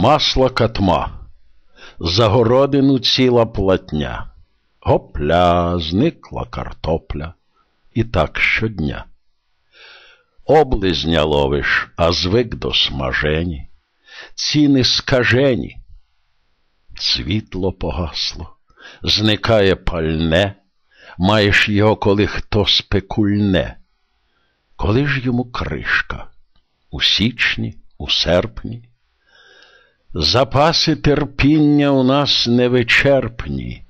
Масла катма, загородину ціла платня. Гопля, зникла картопля, і так щодня. Облизня ловиш, а звик до смажені, ціни скажені. Світло погасло, зникає пальне, маєш його, коли хто спекульне. Коли ж йому кришка? У січні, у серпні? Запаси терпіння у нас невичерпні,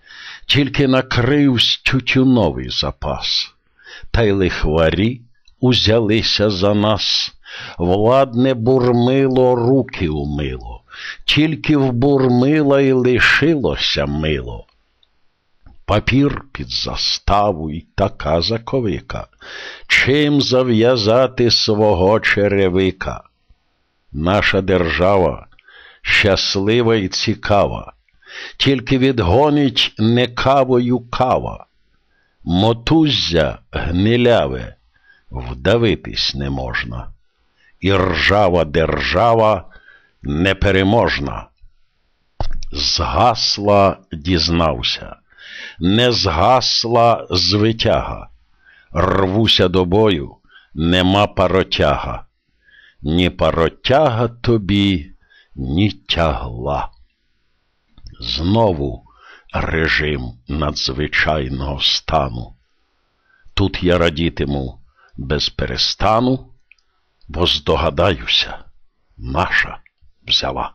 тільки накривсь тютюновий запас, та й лихварі узялися за нас, владне бурмило руки умило, тільки вбурмила й лишилося мило. Папір під заставу й така заковика, чим зав'язати свого черевика. Наша держава щаслива й цікава, тільки відгонить не кавою кава. Мотуззя гниляве, вдавитись не можна, і ржава держава непереможна. Згасла, дізнався, не згасла звитяга, рвуся до бою, нема паротяга, ні паротяга тобі, ні тягла. Знову режим надзвичайного стану. Тут я радітиму без перестану, бо здогадаюся, наша взяла.